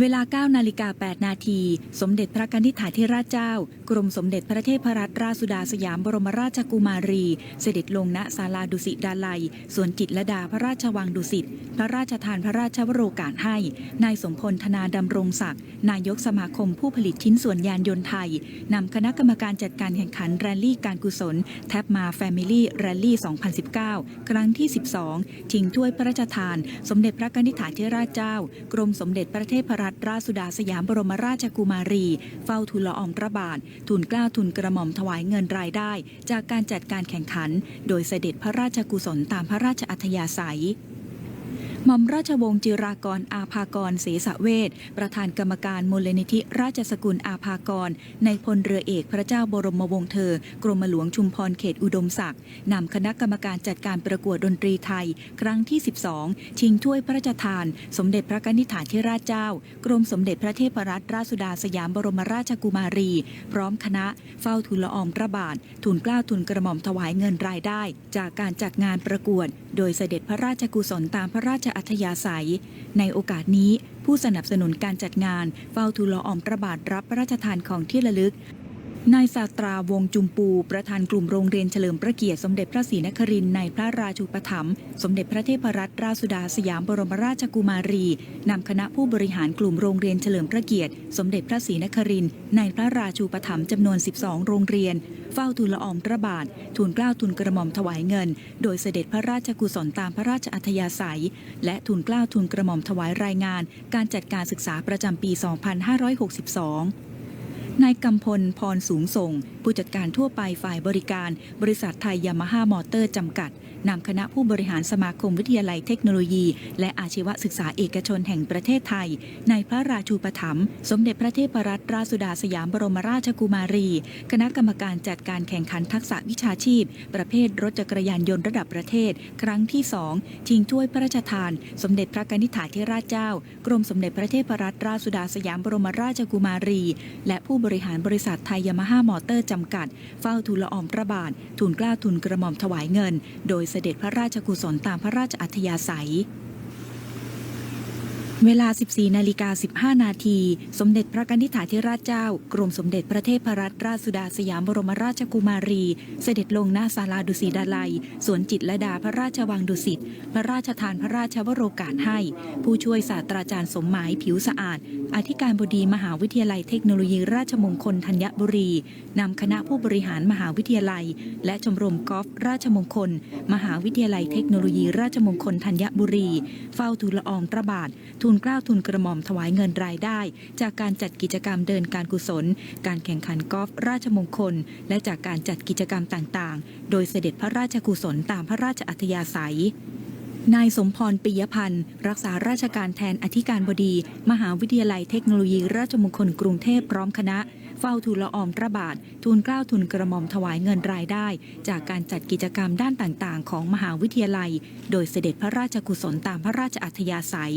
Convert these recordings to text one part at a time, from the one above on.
เวลา9นาฬิกา8นาที สมเด็จพระนิธิถาธิราชเจ้า กรมสมเด็จพระเทพรัตนราชสุดาสยามบรมราชกุมารี เสด็จลงณศาลาดุสิตดาลัย สวนจิตรลดาพระราชวังดุสิต พระราชทานพระราชวโรกาสให้ นายสมพลธนาดำรงศักดิ์ นายกสมาคมผู้ผลิตชิ้นส่วนยานยนต์ไทย นำคณะกรรมการจัดการแข่งขันแรลลี่การกุศล แท็บมาแฟมิลี่แรลลี่ 2019 ครั้งที่ 12ชิงถ้วยพระราชทาน สมเด็จพระนิธิถาธิราชเจ้า กรมสมเด็จพระเทพรัตนราชสุดาสยามบรมราชกุมารี เฝ้าทูลละอองพระบาททูลเกล้าทูลกระหม่อมถวายเงินรายได้ จากการจัดการแข่งขัน โดยเสด็จพระราชกุศลตามพระราชอัธยาศัย หม่อมราชวงศ์จิรากรอาภากรเสสเวทประธานกรรมการมูลนิธิราชสกุลอาภากร ในพลเรือเอกพระเจ้าบรมวงศ์เธอ กรมหลวงชุมพรเขตอุดมศักดิ์นำคณะกรรมการจัดการประกวดดนตรีไทย ครั้งที่ 12 ชิงถ้วยพระราชทาน สมเด็จพระกนิษฐาธิราชเจ้า กรมสมเด็จพระเทพรัตนราชสุดาสยามบรมราชกุมารี พร้อมคณะเฝ้าทูลละอองพระบาททูลเกล้าทูลกระหม่อมถวายเงินรายได้ จากการจัดงานประกวด โดยเสด็จพระราชกุศลตามพระราชอัธยาศัย ในโอกาสนี้ผู้สนับสนุนการจัดงานเฝ้าทูลละอองพระบาทรับพระราชทานของที่ระลึก นายศาสตราวงจุมปู ประธานกลุ่มโรงเรียนเฉลิมพระเกียรติสมเด็จพระศรีนครินทร์ในพระราชูปถัมภ์สมเด็จพระเทพรัตนราชสุดาสยามบรมราชกุมารีนำคณะผู้บริหารกลุ่มโรงเรียนเฉลิมพระเกียรติ สมเด็จพระศรีนครินทร์ในพระราชูปถัมภ์จำนวน 12 โรงเรียน เฝ้าทูลละอองพระบาททูลเกล้าทูลกระหม่อมถวายเงิน โดยเสด็จพระราชกุศลตามพระราชอัธยาศัย และทูลเกล้าทูลกระหม่อมถวายรายงาน การจัดการศึกษาประจำปี 2562 นายกำพลพรสูงส่ง ผู้จัดการทั่วไปฝ่ายบริการ บริษัทไทยยามาฮ่ามอเตอร์จำกัด นำคณะผู้บริหารสมาคมวิทยาลัยเทคโนโลยี และอาชีวศึกษาเอกชนแห่งประเทศไทย ในพระราชูปถัมภ์สมเด็จพระเทพรัตนราชสุดาสยามบรมราชกุมารี คณะกรรมการจัดการแข่งขันทักษะวิชาชีพ ประเภทรถจักรยานยนต์ระดับประเทศ ครั้งที่2ชิงถ้วยพระราชทาน สมเด็จพระนิธิถาธิราชเจ้า กรมสมเด็จพระเทพรัตนราชสุดาสยามบรมราชกุมารี และผู้บริหารบริษัทไทยยามาฮ่ามอเตอร์จำกัด เฝ้าทูลละอองพระบาททูลกล้าทูลกระหม่อมถวายเงิน โดยเสด็จพระราชกุศลตามพระราชอัธยาศัย เวลา 14 นาฬิกา 15 นาที สมเด็จพระนิธิถาธิราชเจ้า กรมสมเด็จพระเทพรัตนราชสุดาสยามบรมราชกุมารี เสด็จลงณศาลาดุสิตดาลัย สวนจิตรลดาพระราชวังดุสิต พระราชทานพระราชวโรกาสให้ ผู้ช่วยศาสตราจารย์สมหมายผิวสะอาด อธิการบดีมหาวิทยาลัยเทคโนโลยีราชมงคลธัญบุรี นำคณะผู้บริหารมหาวิทยาลัย และชมรมกอล์ฟราชมงคล มหาวิทยาลัยเทคโนโลยีราชมงคลธัญบุรี เฝ้าทูลอองพระบาททูลเกล้าวทูลกระหม่อมถวายเงินรายได้ จากการจัดกิจกรรมเดินการกุศล การแข่งขันกอล์ฟราชมงคล และจากการจัดกิจกรรมต่างๆ โดยเสด็จพระราชกุศลตามพระราชอัธยาศัยนายสมพรปิยพันธ์ รักษาราชการแทนอธิการบดี มหาวิทยาลัยเทคโนโลยีราชมงคลกรุงเทพพร้อมคณะ เฝ้าทูลละอองพระบาท ทูลเกล้าทูลกระหม่อมถวายเงินรายได้ จากการจัดกิจกรรมด้านต่างๆ ของมหาวิทยาลัย โดยเสด็จพระราชกุศลตามพระราชอัธยาศัย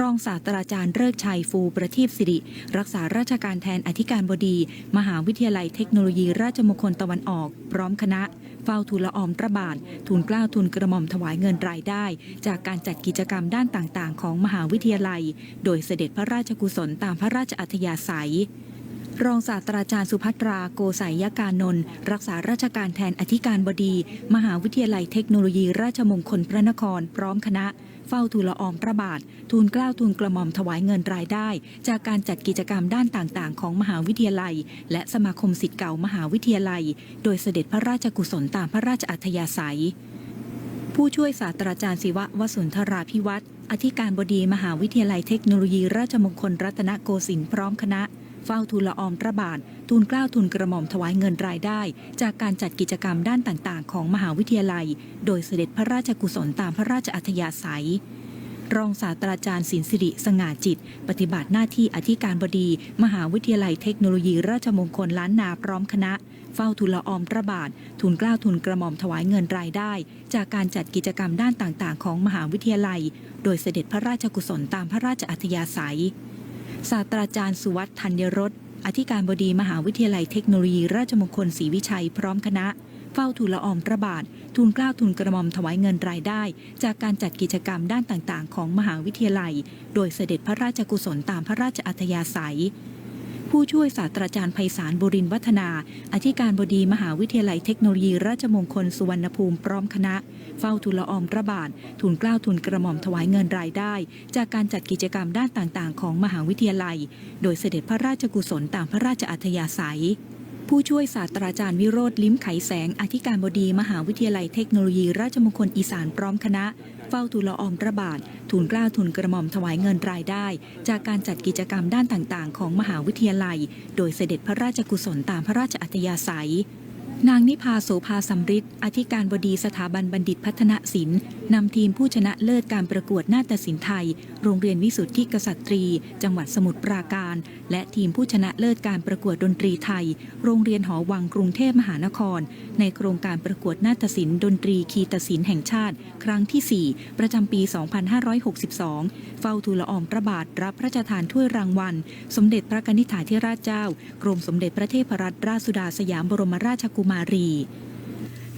รองศาสตราจารย์เลิกชัยฟูประทีปสิริ รักษาราชการแทนอธิการบดี มหาวิทยาลัยเทคโนโลยีราชมงคลตะวันออก พร้อมคณะ เฝ้าทูลละอองพระบาททูลกล้าวทูลกระหม่อมถวายเงินรายได้ จากการจัดกิจกรรมด้านต่างๆ ของมหาวิทยาลัย โดยเสด็จพระราชกุศลตามพระราชอัธยาศัยรองศาสตราจารย์สุภัตราโกสัยยการนนท์รักษาราชการแทนอธิการบดี มหาวิทยาลัยเทคโนโลยีราชมงคลพระนคร พร้อมคณะ เฝ้าทูลละอองพระบาท ทูลเกล้าทูลกระหม่อมถวายเงินรายได้ จากการจัดกิจกรรมด้านต่างๆ ของมหาวิทยาลัย และสมาคมสิทธิ์เก่ามหาวิทยาลัย โดยเสด็จพระราชกุศลตามพระราชอัธยาศัย ผู้ช่วยศาสตราจารย์ศิวะวสุนทราพิวัตรอธิการบดีมหาวิทยาลัยเทคโนโลยีราชมงคลรัตนโกสินทร์พร้อมคณะ เฝ้าทูลละอองพระบาท ทูลเกล้าทูลกระหม่อมถวายเงินรายได้ จากการจัดกิจกรรมด้านต่างๆ ของมหาวิทยาลัย โดยเสด็จพระราชกุศลตามพระราชอัธยาศัย รองศาสตราจารย์ศินสิริสง่าจิต ปฏิบัติหน้าที่อธิการบดี มหาวิทยาลัยเทคโนโลยีราชมงคลล้านนาพร้อมคณะเฝ้าทูลละอองพระบาท ทูลเกล้าทูลกระหม่อมถวายเงินรายได้ จากการจัดกิจกรรมด้านต่างๆ ของมหาวิทยาลัย โดยเสด็จพระราชกุศลตามพระราชอัธยาศัย ศาสตราจารย์สุวัฒน์ธัญรสอธิการบดีมหาวิทยาลัยเทคโนโลยี ราชมงคลศรีวิชัยพร้อมคณะ เฝ้าทูลละอองพระบาททุนเกล้าทุนกระหม่อมถวายเงินรายได้ จากการจัดกิจกรรมด้านต่างๆ ของมหาวิทยาลัย โดยเสด็จพระราชกุศลตามพระราชอัธยาศัย ผู้ช่วยศาสตราจารย์ไพศาลบุรินวัฒนา อธิการบดีมหาวิทยาลัยเทคโนโลยี ราชมงคลสุวรรณภูมิพร้อมคณะ เฝ้าทุลออมพระบาททุนกล้าวทุนกระหม่อมถวายเงินรายได้ จากการจัดกิจกรรมด้านต่างๆ ของมหาวิทยาลัย โดยเสด็จพระราชกุศลตามพระราชอัธยาศัยผู้ช่วยศาสตราจารย์วิโรธลิ้มไขแสง อธิการบดี มหาวิทยาลัยเทคโนโลยี ราชมงคลอีสานพร้อมคณะ เฝ้าทูลละออมพระบาททูลกล้าทูลกระหม่อมถวายเงินรายได้ จากการจัดกิจกรรมด้านต่างๆ ของมหาวิทยาลัย โดยเสด็จพระราชกุศลตามพระราชอัธยาศัย นางนิพาโสภาสัมฤทธิ์อธิการบดีสถาบันบัณฑิตพัฒนศิลป์นำทีมผู้ชนะเลิศการประกวดนาฏศิลป์ไทย โรงเรียนวิสุทธิกษัตรี จังหวัดสมุทรปราการ และทีมผู้ชนะเลิศการประกวดดนตรีไทย โรงเรียนหอวังกรุงเทพมหานคร ในโครงการประกวดนาฏศิลป์ดนตรีคีตศิลป์แห่งชาติ ครั้งที่ 4 ประจำปี 2562 เฝ้าทูลละออมพระบาทรับพระราชทานถ้วยรางวัล สมเด็จพระนิษฐาธิราชเจ้า กรมสมเด็จพระเทพรัตนราชสุดาสยามบรมราชกุมารี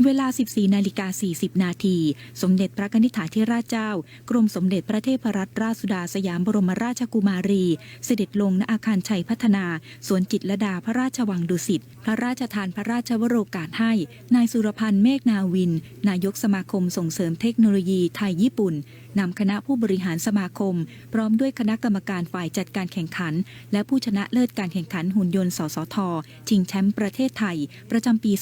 เวลา 14 นาฬิกา 40 นาที สมเด็จพระนิษฐาธิราชเจ้า กรมสมเด็จพระเทพรัตนราชสุดาสยามบรมราชกุมารี เสด็จลงณอาคารชัยพัฒนา สวนจิตรดาพระราชวังดุสิต พระราชทานพระราชวโรกาสให้ นายสุรพันธ์เมฆนาวิน นายกสมาคมส่งเสริมเทคโนโลยีไทยญี่ปุ่นนำคณะผู้บริหารสมาคม พร้อมด้วยคณะกรรมการฝ่ายจัดการแข่งขัน และผู้ชนะเลิศการแข่งขันหุ่นยนต์ สสท ชิงแชมป์ประเทศไทย ประจำปี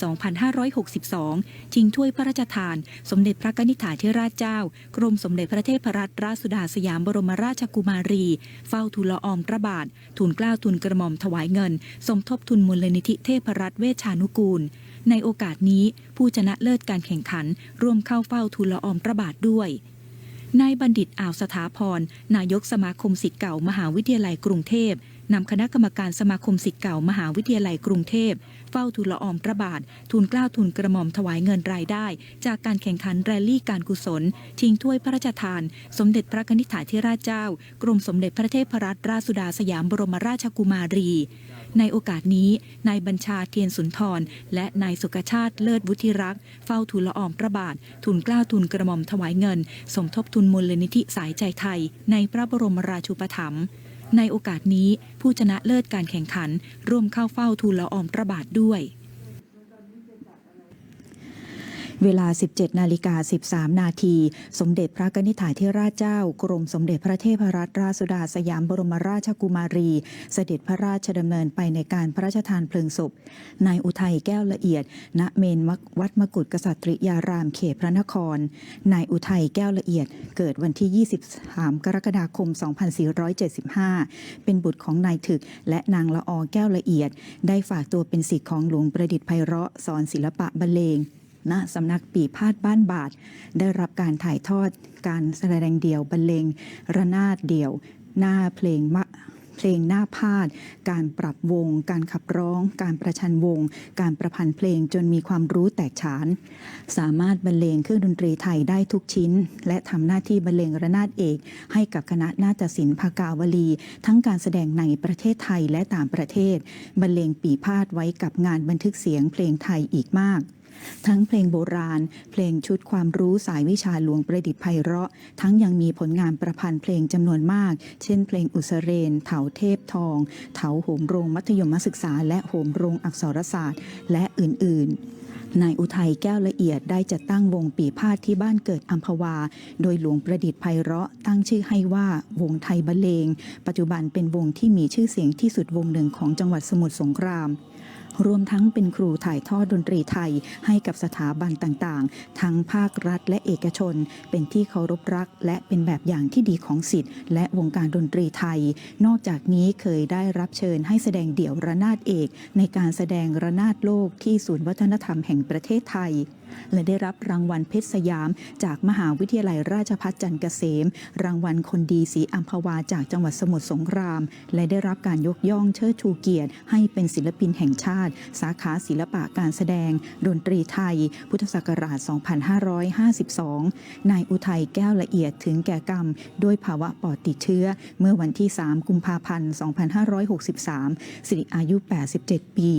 2562 ชิงถ้วยพระราชทาน สมเด็จพระกนิษฐาธิราชเจ้า กรมสมเด็จพระเทพรัตนราชสุดาสยามบรมราชกุมารี เฝ้าทูลละออมพระบาท ทุนกล้าวทุนกระหม่อมถวายเงิน สมทบทุนมูลนิธิเทพรัตน์เวชานุกูล ในโอกาสนี้ผู้ชนะเลิศการแข่งขัน ร่วมเข้าเฝ้าทูลละออมพระบาทด้วย นายบัณฑิตอ่าวสถาพร นายกสมาคมสิทธิ์เก่ามหาวิทยาลัยกรุงเทพนำคณะกรรมการสมาคมสิทธิ์เก่ามหาวิทยาลัยกรุงเทพ เฝ้าทูลละออมพระบาททุนเกล้าทุนกระหม่อมถวายเงินรายได้ จากการแข่งขันแรลลี่การกุศล ชิงถ้วยพระราชทาน สมเด็จพระนิษฐาธิราชเจ้า กรมสมเด็จพระเทพรัตนราชสุดาสยามบรมราชกุมารี ในโอกาสนี้ นายบัญชาเทียนสุนทร และนายสุกชาติเลิศวุฒิรักษ์เฝ้าทูลละอองพระบาท ทุนกล้าทุนกระหม่อมถวายเงิน สมทบทุนมูลนิธิสายใจไทย ในพระบรมราชูปถัมภ์ในโอกาสนี้ผู้ชนะเลิศการแข่งขัน ร่วมเข้าเฝ้าทูลละอองพระบาทด้วย เวลา 17 นาฬิกา 13 นาที สมเด็จพระกนิษฐาธิราชเจ้า กรมสมเด็จพระเทพรัตนราชสุดาสยามบรมราชกุมารี เสด็จพระราชดำเนินไปในการพระราชทานเพลิงศพ นายอุทัยแก้วละเอียด ณ เมนวัดมกุฎกษัตริยารามเขตพระนคร นายอุทัยแก้วละเอียด เกิดวันที่ 23 กรกฎาคม 2475 เป็นบุตรของนายถึกและนางละออแก้วละเอียด ได้ฝากตัวเป็นศิษย์ของหลวงประดิษฐ์ไพเราะสอนศิลปะบรรเลง ณสำนักปีพาดบ้านบาทได้รับการถ่ายทอดการแสดงเดี่ยวบรรเลงระนาดเดี่ยว หน้าเพลงมะเพลงหน้าพาด การปรับวง การขับร้อง การประชันวง การประพันธ์เพลงจนมีความรู้แตกฉาน สามารถบรรเลงเครื่องดนตรีไทยได้ทุกชิ้น และทำหน้าที่บรรเลงระนาดเอก ให้กับคณะนาฏศิลป์ภากาวลี ทั้งการแสดงในประเทศไทยและต่างประเทศ บรรเลงปีพาดไว้กับงานบันทึกเสียงเพลงไทยอีกมาก ทั้งเพลงโบราณ เพลงชุดความรู้สายวิชาหลวงประดิษฐ์ไพเราะ ทั้งยังมีผลงานประพันธ์เพลงจำนวนมาก เช่นเพลงอุสเรน เถาเทพทองเถาโหมโรงมัธยมศึกษา และโหมโรงอักษรศาสตร์ และอื่น ๆนายอุทัยแก้วละเอียดได้จัดตั้งวงปีพาดที่บ้านเกิดอัมพวา โดยหลวงประดิษฐ์ไพเราะตั้งชื่อให้ว่าวงไทยบรรเลง ปัจจุบันเป็นวงที่มีชื่อเสียงที่สุดวงหนึ่งของจังหวัดสมุทรสงคราม รวมทั้งเป็นครูถ่ายทอดดนตรีไทยให้กับสถาบันต่างๆ ทั้งภาครัฐและเอกชน เป็นที่เคารพรัก และเป็นแบบอย่างที่ดีของสิทธิ์และวงการดนตรีไทย นอกจากนี้เคยได้รับเชิญให้แสดงเดี่ยวระนาดเอก ในการแสดงระนาดโลกที่ศูนย์วัฒนธรรมแห่งประเทศไทย และได้รับรางวัลเพชรสยาม จากมหาวิทยาลัยราชภัฏจันทร์เกษม รางวัลคนดีสีอัมพวาจากจังหวัดสมุทรสงคราม และได้รับการยกย่องเชิดชูเกียรติ ให้เป็นศิลปินแห่งชาติ สาขาศิลปะการแสดง ดนตรีไทย พุทธศักราช 2552 นายอุทัยแก้วละเอียดถึงแก่กรรม ด้วยภาวะปอดติดเชื้อ เมื่อวันที่ 3 กุมภาพันธ์ 2563 สิริอายุ 87 ปี